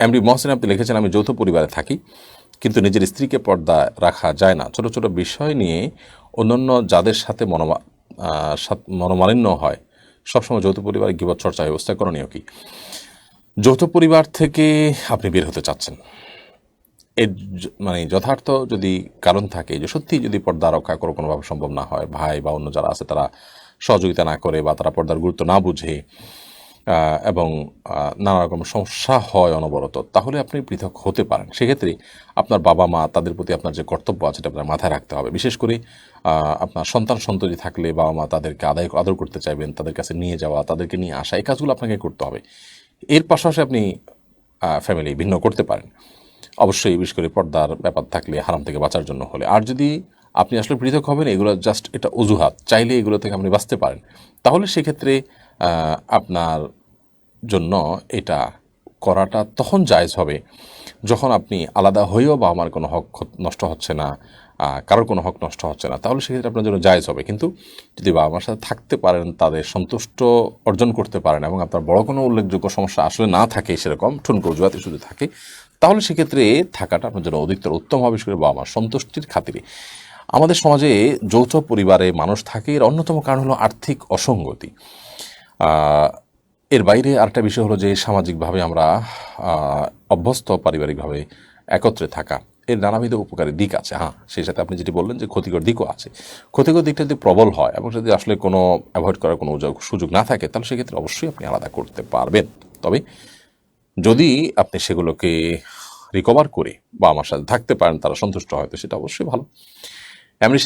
MD Mohsin আপনি লিখেছেন, আমি যৌথ পরিবারে থাকি, কিন্তু নিজের স্ত্রীকে পর্দা রাখা যায় না। ছোট ছোট বিষয় নিয়ে অন্যান্য যাদের সাথে মনোমা মনোমালিন্য হয়, সবসময় যৌথ পরিবারে গিবত চর্চা ব্যবস্থা করণীয় কি? যৌথ পরিবার থেকে আপনি বের হতে চাচ্ছেন। এর মানে যথার্থ যদি কারণ থাকে, যে সত্যি যদি পর্দা রক্ষা করে কোনোভাবে সম্ভব না হয়, ভাই বা অন্য যারা আছে, তারা সহযোগিতা না করে বা তারা পর্দার গুরুত্ব না বুঝে এবং নানা রকম সমস্যা হয় অনবরত, তাহলে আপনি পৃথক হতে পারেন। সেক্ষেত্রে আপনার বাবা মা তাদের প্রতি আপনার যে কর্তব্য আছে সেটা আপনার মাথায় রাখতে হবে। বিশেষ করে আপনার সন্তান সন্ততি থাকলে বাবা মা তাদেরকে আদায়, আদর করতে চাইবেন, তাদের কাছে নিয়ে যাওয়া, তাদেরকে নিয়ে আসা, এই কাজগুলো আপনাকে করতে হবে। এর পাশাপাশি আপনি ফ্যামিলি ভিন্ন করতে পারেন। অবশ্যই বিশেষ করে পর্দার ব্যাপার থাকলে, হারাম থেকে বাঁচার জন্য হলে। আর যদি আপনি আসলে পৃথক হবেন, এগুলো জাস্ট এটা অজুহাত, চাইলে এগুলো থেকে আপনি বাঁচতে পারেন। তাহলে সেক্ষেত্রে আপনার জন্য এটা করাটা তখন জায়জ হবে। যখন আপনি আলাদা হয়েও বা আমার কোনো হক নষ্ট হচ্ছে না কারোর কোনো হক নষ্ট হচ্ছে না, তাহলে সেক্ষেত্রে আপনার জন্য জায়জ হবে। কিন্তু যদি বাবা মার সাথে থাকতে পারেন, তাদের সন্তুষ্ট অর্জন করতে পারেন এবং আপনার বড় কোনো উল্লেখযোগ্য সমস্যা আসলে না থাকে সেরকম, ঠুনকো অজুহাতে শুধু থাকে, তাহলে সেক্ষেত্রে থাকাটা আপনার জন্য অধিকতর উত্তম হবে করে বাবা মার সন্তুষ্টির খাতিরে। আমাদের সমাজে যৌথ পরিবারে মানুষ থাকে, এর অন্যতম কারণ হলো আর্থিক অসঙ্গতি। এর বাইরে আরেকটা বিষয় হলো যে সামাজিকভাবে আমরা অভ্যস্ত পারিবারিকভাবে একত্রে থাকা। এর নানাবিধ উপকারী দিক আছে। হ্যাঁ সেই সাথে আপনি যেটি বললেন যে ক্ষতিকর দিকও আছে। ক্ষতিকর দিকটা যদি প্রবল হয় এবং যদি আসলে কোনো অ্যাভয়েড করার কোনো সুযোগ না থাকে, তাহলে সেক্ষেত্রে অবশ্যই আপনি আলাদা করতে পারবেন। তবে যদি আপনি সেগুলোকে রিকভার করে বা আমার সাথে থাকতে পারেন, তারা সন্তুষ্ট হয়তো সেটা অবশ্যই ভালো। এমনি